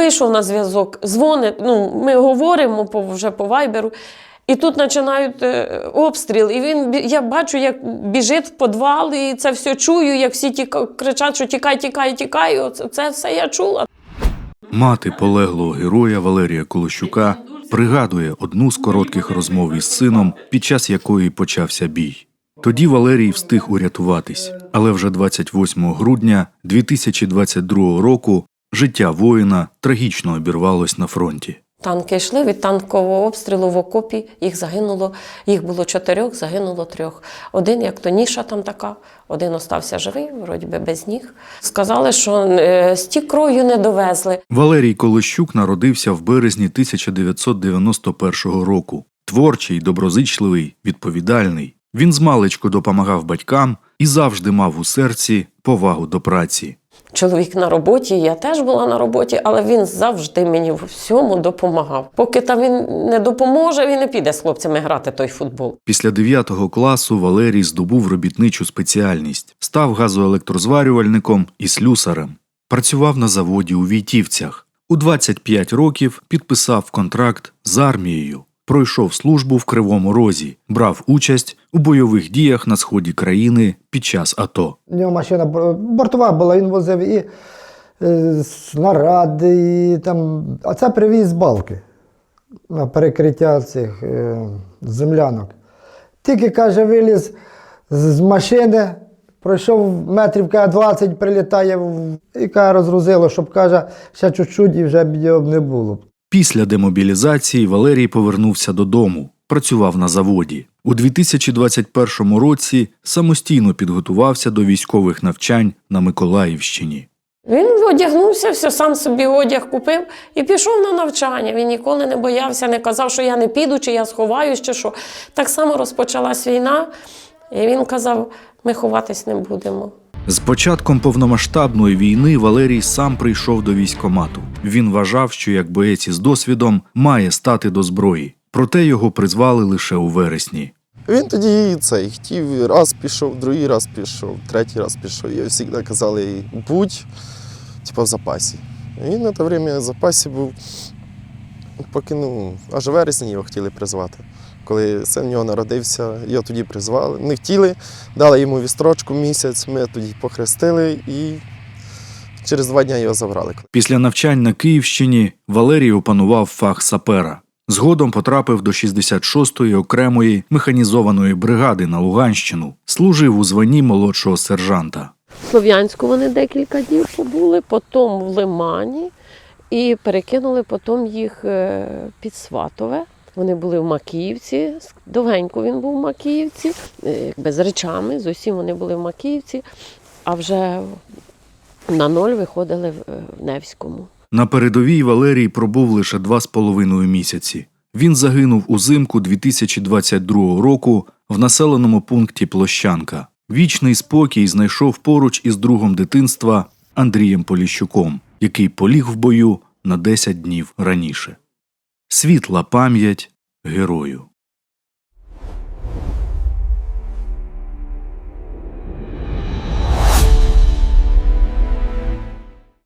Вийшов на зв'язок, дзвонить, ну, ми говоримо по, вже по вайберу. І тут починають е, обстріл. І він, я бачу, як біжить в підвал, і це все чую, як всі тіка, кричать, що тікай, тікай, тікай. Оце, це все я чула. Мати полеглого героя Валерія Колощука пригадує одну з коротких розмов із сином, під час якої почався бій. Тоді Валерій встиг урятуватись, але вже 28 грудня 2022 року життя воїна трагічно обірвалось на фронті. Танки йшли від танкового обстрілу в окопі. Їх загинуло. Їх було чотирьох, загинуло трьох. Один, як то ніша там така, один остався живий, вроді би без ніг. Сказали, що е, стік кров'ю не довезли. Валерій Колощук народився в березні 1991 року. Творчий, доброзичливий, відповідальний. Він змалечку допомагав батькам і завжди мав у серці повагу до праці. Чоловік на роботі, я теж була на роботі, але він завжди мені в всьому допомагав. Поки там він не допоможе, він не піде з хлопцями грати той футбол. Після 9 класу Валерій здобув робітничу спеціальність, став газоелектрозварювальником і слюсарем. Працював на заводі у Війтівцях. У 25 років підписав контракт з армією. Пройшов службу в Кривому Розі, брав участь у бойових діях на сході країни під час АТО. У нього машина бор- бортова була, він возив і е, снаряди, і там. А це привіз балки на перекриття цих е, землянок. Тільки, каже, виліз з, машини, пройшов метрів каже, 20, прилітає і каже, розгрузило, щоб каже, ще чуть-чуть і вже б його не було. Після демобілізації Валерій повернувся додому, працював на заводі. У 2021 році самостійно підготувався до військових навчань на Миколаївщині. Він одягнувся, все, сам собі одяг купив і пішов на навчання. Він ніколи не боявся, не казав, що я не піду, чи я сховаюсь, чи що. Так само розпочалась війна, і він казав: ми ховатись не будемо. З початком повномасштабної війни Валерій сам прийшов до військомату. Він вважав, що як боєць із досвідом має стати до зброї. Проте його призвали лише у вересні. Він тоді цей хотів раз пішов, другий раз пішов, третій раз пішов. І завжди казали, будь типу, в запасі. Він на те время в запасі був, поки ну, аж у вересні його хотіли призвати. Коли син в нього народився, його тоді призвали. Не хотіли, дали йому вістрочку місяць, ми тоді похрестили і через два дні його забрали. Після навчань на Київщині Валерій опанував фах сапера. Згодом потрапив до 66-ї окремої механізованої бригади на Луганщину. Служив у званні молодшого сержанта. В Слов'янську вони декілька днів побули, потім в Лимані і перекинули потім їх е, під Сватове. Вони були в Макіївці. Довгенько він був в Макіївці, е, якби з речами, з усім вони були в Макіївці, а вже на ноль виходили в е, Невському. На передовій Валерій пробув лише два з половиною місяці. Він загинув узимку 2022 року в населеному пункті Площанка. Вічний спокій знайшов поруч із другом дитинства Андрієм Поліщуком, який поліг в бою на 10 днів раніше. Світла пам'ять герою.